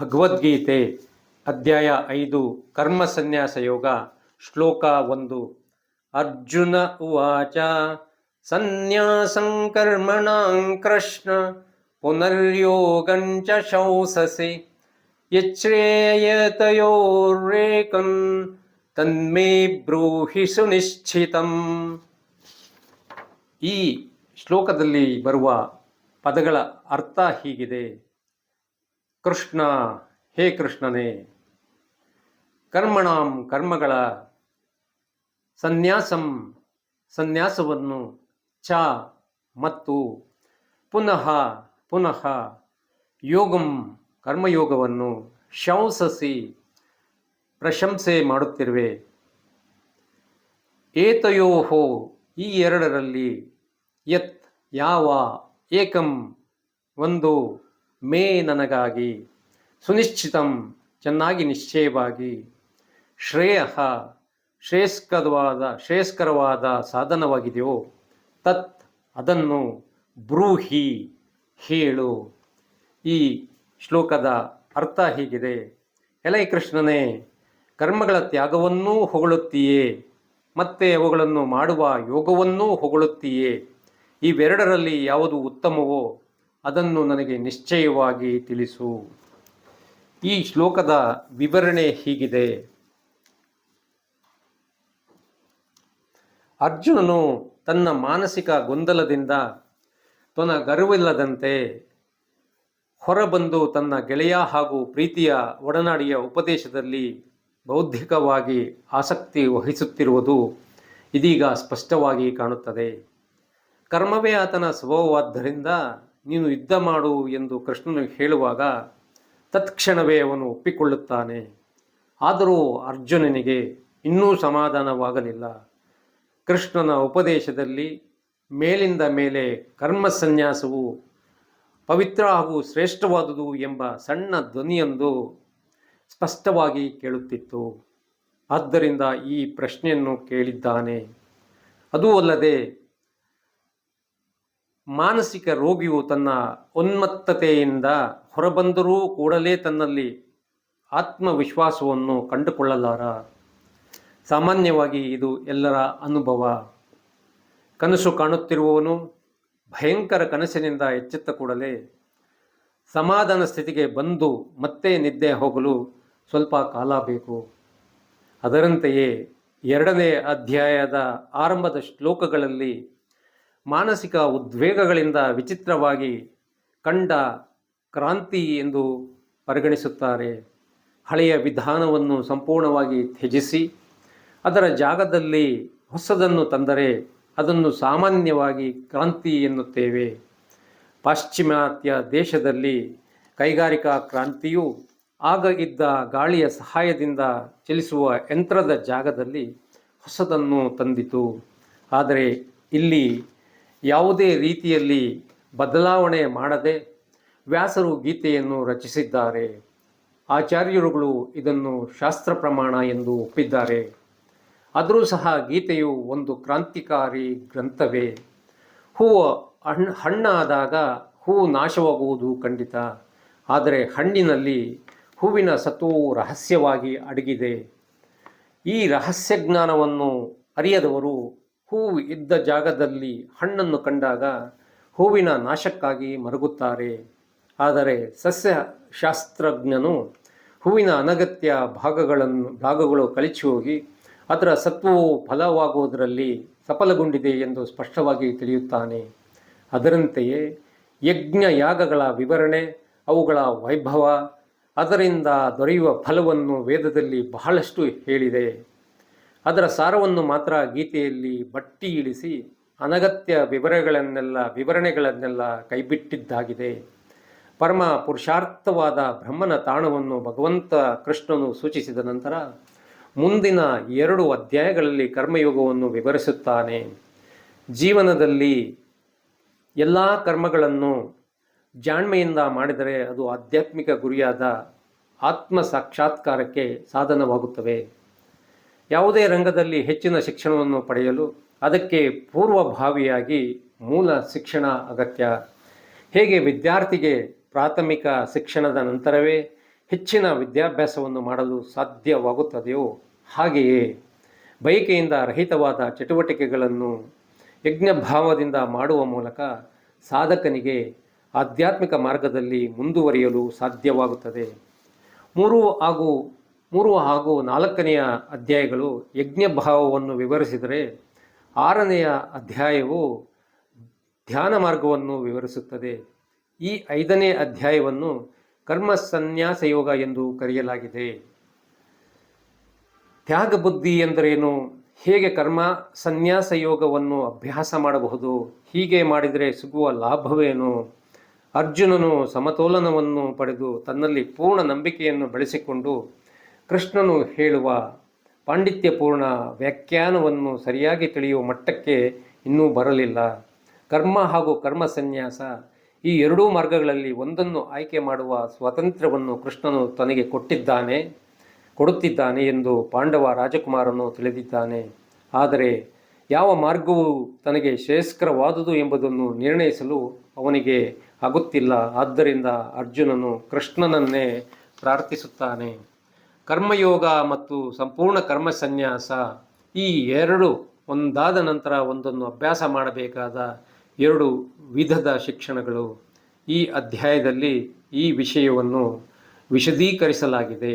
ಭಗವದ್ಗೀತೆ ಅಧ್ಯಾಯ ಐದು ಕರ್ಮ ಸನ್ಯಾಸ ಯೋಗ, ಶ್ಲೋಕ ಒಂದು. ಅರ್ಜುನ ಉವಾಚ, ಸನ್ಯಾಸಂ ಕರ್ಮಣಾಂ ಕೃಷ್ಣ ಪುನರ್ಯೋಗಂಚ ಶೌಸಸಿ ಯಚ್ರೇಯತಯೋರೇಕಂ ತನ್ಮೇ ಬ್ರೂಹಿ ಸುನಿಶ್ಚಿತಂ. ಈ ಶ್ಲೋಕದಲ್ಲಿ ಬರುವ ಪದಗಳ ಅರ್ಥ ಹೀಗಿದೆ. ಕೃಷ್ಣ, ಹೇ ಕೃಷ್ಣನೇ, ಕರ್ಮಣಾಂ ಕರ್ಮಗಳ, ಸನ್ಯಾಸಂ ಸನ್ಯಾಸವನ್ನು ಚ ಮತ್ತು ಪುನಃ ಪುನಃ ಯೋಗಂ ಕರ್ಮಯೋಗವನ್ನು ಶಂಸಸಿ ಪ್ರಶಂಸೆ ಮಾಡುತ್ತಿರುವೆ. ಏತಯೋಹೋ ಈ ಎರಡರಲ್ಲಿ ಯತ್, ಯಾವ, ಏಕಂ, ಒಂದು ಮೇ ನನಗಾಗಿ ಸುನಿಶ್ಚಿತಂ ಚೆನ್ನಾಗಿ ನಿಶ್ಚಯವಾಗಿ ಶ್ರೇಯ ಶ್ರೇಯಸ್ಕರವಾದ ಶ್ರೇಯಸ್ಕರವಾದ ಸಾಧನವಾಗಿದೆಯೋ ತತ್ ಅದನ್ನು ಬ್ರೂಹಿ ಹೇಳು. ಈ ಶ್ಲೋಕದ ಅರ್ಥ ಹೀಗಿದೆ. ಎಲೈ ಕೃಷ್ಣನೇ, ಕರ್ಮಗಳ ತ್ಯಾಗವನ್ನೂ ಹೊಗಳುತ್ತೀಯೇ, ಮತ್ತೆ ಅವುಗಳನ್ನು ಮಾಡುವ ಯೋಗವನ್ನೂ ಹೊಗಳುತ್ತೀಯೇ, ಇವೆರಡರಲ್ಲಿ ಯಾವುದು ಉತ್ತಮವೋ ಅದನ್ನು ನನಗೆ ನಿಶ್ಚಯವಾಗಿ ತಿಳಿಸು. ಈ ಶ್ಲೋಕದ ವಿವರಣೆ ಹೀಗಿದೆ. ಅರ್ಜುನನು ತನ್ನ ಮಾನಸಿಕ ಗೊಂದಲದಿಂದ ತನ್ನ ಗರ್ವಿಲ್ಲದಂತೆ ಹೊರಬಂದು ತನ್ನ ಗೆಳೆಯ ಹಾಗೂ ಪ್ರೀತಿಯ ಒಡನಾಡಿಯ ಉಪದೇಶದಲ್ಲಿ ಬೌದ್ಧಿಕವಾಗಿ ಆಸಕ್ತಿ ವಹಿಸುತ್ತಿರುವುದು ಇದೀಗ ಸ್ಪಷ್ಟವಾಗಿ ಕಾಣುತ್ತದೆ. ಕರ್ಮವೇ ಆತನ ಸ್ವಭಾವವಾದ್ದರಿಂದ ನೀನು ಯುದ್ಧ ಮಾಡು ಎಂದು ಕೃಷ್ಣನು ಹೇಳುವಾಗ ತತ್ಕ್ಷಣವೇ ಅವನು ಒಪ್ಪಿಕೊಳ್ಳುತ್ತಾನೆ. ಆದರೂ ಅರ್ಜುನನಿಗೆ ಇನ್ನೂ ಸಮಾಧಾನವಾಗಲಿಲ್ಲ. ಕೃಷ್ಣನ ಉಪದೇಶದಲ್ಲಿ ಮೇಲಿಂದ ಮೇಲೆ ಕರ್ಮ ಸನ್ಯಾಸವು ಪವಿತ್ರ ಹಾಗೂ ಶ್ರೇಷ್ಠವಾದುದು ಎಂಬ ಸಣ್ಣ ಧ್ವನಿಯೊಂದು ಸ್ಪಷ್ಟವಾಗಿ ಕೇಳುತ್ತಿತ್ತು. ಆದ್ದರಿಂದ ಈ ಪ್ರಶ್ನೆಯನ್ನು ಕೇಳಿದ್ದಾನೆ. ಅದೂ ಅಲ್ಲದೆ ಮಾನಸಿಕ ರೋಗಿಯು ತನ್ನ ಉನ್ಮತ್ತತೆಯಿಂದ ಹೊರಬಂದರೂ ಕೂಡಲೇ ತನ್ನಲ್ಲಿ ಆತ್ಮವಿಶ್ವಾಸವನ್ನು ಕಂಡುಕೊಳ್ಳಲಾರ. ಸಾಮಾನ್ಯವಾಗಿ ಇದು ಎಲ್ಲರ ಅನುಭವ. ಕನಸು ಕಾಣುತ್ತಿರುವವನು ಭಯಂಕರ ಕನಸಿನಿಂದ ಎಚ್ಚೆತ್ತ ಕೂಡಲೇ ಸಮಾಧಾನ ಸ್ಥಿತಿಗೆ ಬಂದು ಮತ್ತೆ ನಿದ್ದೆ ಹೋಗಲು ಸ್ವಲ್ಪ ಕಾಲ ಬೇಕು. ಅದರಂತೆಯೇ ಎರಡನೇ ಅಧ್ಯಾಯದ ಆರಂಭದ ಶ್ಲೋಕಗಳಲ್ಲಿ ಮಾನಸಿಕ ಉದ್ವೇಗಗಳಿಂದ ವಿಚಿತ್ರವಾಗಿ ಕಂಡ ಕ್ರಾಂತಿ ಎಂದು ಪರಿಗಣಿಸುತ್ತಾರೆ. ಹಳೆಯ ವಿಧಾನವನ್ನು ಸಂಪೂರ್ಣವಾಗಿ ತ್ಯಜಿಸಿ, ಅದರ ಜಾಗದಲ್ಲಿ ಹೊಸದನ್ನು ತಂದರೆ ಅದನ್ನು ಸಾಮಾನ್ಯವಾಗಿ ಕ್ರಾಂತಿ ಎನ್ನುತ್ತೇವೆ. ಪಾಶ್ಚಿಮಾತ್ಯ ದೇಶದಲ್ಲಿ ಕೈಗಾರಿಕಾ ಕ್ರಾಂತಿಯು ಆಗ ಇದ್ದ ಗಾಳಿಯ ಸಹಾಯದಿಂದ ಚಲಿಸುವ ಯಂತ್ರದ ಜಾಗದಲ್ಲಿ ಹೊಸದನ್ನು ತಂದಿತು. ಆದರೆ ಇಲ್ಲಿ ಯಾವುದೇ ರೀತಿಯಲ್ಲಿ ಬದಲಾವಣೆ ಮಾಡದೆ ವ್ಯಾಸರು ಗೀತೆಯನ್ನು ರಚಿಸಿದ್ದಾರೆ. ಆಚಾರ್ಯರುಗಳು ಇದನ್ನು ಶಾಸ್ತ್ರ ಪ್ರಮಾಣ ಎಂದು ಒಪ್ಪಿದ್ದಾರೆ. ಆದರೂ ಸಹ ಗೀತೆಯು ಒಂದು ಕ್ರಾಂತಿಕಾರಿ ಗ್ರಂಥವೇ. ಹೂವು ಹಣ್ಣು ಹಣ್ಣಾದಾಗ ಹೂವು ನಾಶವಾಗುವುದು ಖಂಡಿತ. ಆದರೆ ಹಣ್ಣಿನಲ್ಲಿ ಹೂವಿನ ಸತ್ವವು ರಹಸ್ಯವಾಗಿ ಅಡಗಿದೆ. ಈ ರಹಸ್ಯ ಜ್ಞಾನವನ್ನು ಅರಿಯದವರು ಹೂವು ಇದ್ದ ಜಾಗದಲ್ಲಿ ಹಣ್ಣನ್ನು ಕಂಡಾಗ ಹೂವಿನ ನಾಶಕ್ಕಾಗಿ ಮರುಗುತ್ತಾರೆ. ಆದರೆ ಸಸ್ಯಶಾಸ್ತ್ರಜ್ಞನು ಹೂವಿನ ಅನಗತ್ಯ ಭಾಗಗಳನ್ನು, ಭಾಗಗಳು ಕಳಚಿ ಹೋಗಿ ಅದರ ಸತ್ವವು ಫಲವಾಗುವುದರಲ್ಲಿ ಸಫಲಗೊಂಡಿದೆ ಎಂದು ಸ್ಪಷ್ಟವಾಗಿ ತಿಳಿಯುತ್ತಾನೆ. ಅದರಂತೆಯೇ ಯಜ್ಞ ಯಾಗಗಳ ವಿವರಣೆ, ಅವುಗಳ ವೈಭವ, ಅದರಿಂದ ದೊರೆಯುವ ಫಲವನ್ನು ವೇದದಲ್ಲಿ ಬಹಳಷ್ಟು ಹೇಳಿದೆ. ಅದರ ಸಾರವನ್ನು ಮಾತ್ರ ಗೀತೆಯಲ್ಲಿ ಬಟ್ಟಿ ಇಳಿಸಿ ಅನಗತ್ಯ ವಿವರಗಳನ್ನೆಲ್ಲ, ವಿವರಣೆಗಳನ್ನೆಲ್ಲ ಕೈಬಿಟ್ಟಿದ್ದಾಗಿದೆ. ಪರಮ ಪುರುಷಾರ್ಥವಾದ ಬ್ರಹ್ಮನ ತಾಣವನ್ನು ಭಗವಂತ ಕೃಷ್ಣನು ಸೂಚಿಸಿದ ನಂತರ ಮುಂದಿನ ಎರಡು ಅಧ್ಯಾಯಗಳಲ್ಲಿ ಕರ್ಮಯೋಗವನ್ನು ವಿವರಿಸುತ್ತಾನೆ. ಜೀವನದಲ್ಲಿ ಎಲ್ಲ ಕರ್ಮಗಳನ್ನು ಜಾಣ್ಮೆಯಿಂದ ಮಾಡಿದರೆ ಅದು ಆಧ್ಯಾತ್ಮಿಕ ಗುರಿಯಾದ ಆತ್ಮ ಸಾಕ್ಷಾತ್ಕಾರಕ್ಕೆ ಸಾಧನವಾಗುತ್ತವೆ. ಯಾವುದೇ ರಂಗದಲ್ಲಿ ಹೆಚ್ಚಿನ ಶಿಕ್ಷಣವನ್ನು ಪಡೆಯಲು ಅದಕ್ಕೆ ಪೂರ್ವಭಾವಿಯಾಗಿ ಮೂಲ ಶಿಕ್ಷಣ ಅಗತ್ಯ. ಹೇಗೆ ವಿದ್ಯಾರ್ಥಿಗೆ ಪ್ರಾಥಮಿಕ ಶಿಕ್ಷಣದ ನಂತರವೇ ಹೆಚ್ಚಿನ ವಿದ್ಯಾಭ್ಯಾಸವನ್ನು ಮಾಡಲು ಸಾಧ್ಯವಾಗುತ್ತದೆಯೋ ಹಾಗೆಯೇ ಬಯಕೆಯಿಂದ ರಹಿತವಾದ ಚಟುವಟಿಕೆಗಳನ್ನು ಯಜ್ಞಭಾವದಿಂದ ಮಾಡುವ ಮೂಲಕ ಸಾಧಕನಿಗೆ ಆಧ್ಯಾತ್ಮಿಕ ಮಾರ್ಗದಲ್ಲಿ ಮುಂದುವರಿಯಲು ಸಾಧ್ಯವಾಗುತ್ತದೆ. ಮೂರು ಹಾಗೂ ಮೂರು ಹಾಗೂ ನಾಲ್ಕನೆಯ ಅಧ್ಯಾಯಗಳು ಯಜ್ಞಭಾವವನ್ನು ವಿವರಿಸಿದರೆ ಆರನೆಯ ಅಧ್ಯಾಯವು ಧ್ಯಾನ ಮಾರ್ಗವನ್ನು ವಿವರಿಸುತ್ತದೆ. ಈ ಐದನೇ ಅಧ್ಯಾಯವನ್ನು ಕರ್ಮ ಸನ್ಯಾಸ ಯೋಗ ಎಂದು ಕರೆಯಲಾಗಿದೆ. ತ್ಯಾಗ ಬುದ್ಧಿ ಎಂದರೇನು? ಹೇಗೆ ಕರ್ಮ ಸನ್ಯಾಸ ಯೋಗವನ್ನು ಅಭ್ಯಾಸ ಮಾಡಬಹುದು? ಹೀಗೆ ಮಾಡಿದರೆ ಸಿಗುವ ಲಾಭವೇನು? ಅರ್ಜುನನು ಸಮತೋಲನವನ್ನು ಪಡೆದು ತನ್ನಲ್ಲಿ ಪೂರ್ಣ ನಂಬಿಕೆಯನ್ನು ಬೆಳೆಸಿಕೊಂಡು ಕೃಷ್ಣನು ಹೇಳುವ ಪಾಂಡಿತ್ಯಪೂರ್ಣ ವ್ಯಾಖ್ಯಾನವನ್ನು ಸರಿಯಾಗಿ ತಿಳಿಯುವ ಮಟ್ಟಕ್ಕೆ ಇನ್ನೂ ಬರಲಿಲ್ಲ. ಕರ್ಮ ಹಾಗೂ ಕರ್ಮ ಸನ್ಯಾಸ ಈ ಎರಡೂ ಮಾರ್ಗಗಳಲ್ಲಿ ಒಂದನ್ನು ಆಯ್ಕೆ ಮಾಡುವ ಸ್ವಾತಂತ್ರ್ಯವನ್ನು ಕೃಷ್ಣನು ತನಗೆ ಕೊಟ್ಟಿದ್ದಾನೆ, ಕೊಡುತ್ತಿದ್ದಾನೆ ಎಂದು ಪಾಂಡವ ರಾಜಕುಮಾರನು ತಿಳಿದಿದ್ದಾನೆ. ಆದರೆ ಯಾವ ಮಾರ್ಗವು ತನಗೆ ಶ್ರೇಯಸ್ಕರವಾದುದು ಎಂಬುದನ್ನು ನಿರ್ಣಯಿಸಲು ಅವನಿಗೆ ಆಗುತ್ತಿಲ್ಲ. ಆದ್ದರಿಂದ ಅರ್ಜುನನು ಕೃಷ್ಣನನ್ನೇ ಪ್ರಾರ್ಥಿಸುತ್ತಾನೆ. ಕರ್ಮಯೋಗ ಮತ್ತು ಸಂಪೂರ್ಣ ಕರ್ಮ ಸನ್ಯಾಸ ಈ ಎರಡು ಒಂದಾದ ನಂತರ ಒಂದನ್ನು ಅಭ್ಯಾಸ ಮಾಡಬೇಕಾದ ಎರಡು ವಿಧದ ಶಿಕ್ಷಣಗಳು ಈ ಅಧ್ಯಾಯದಲ್ಲಿ ಈ ವಿಷಯವನ್ನು ವಿಶದೀಕರಿಸಲಾಗಿದೆ.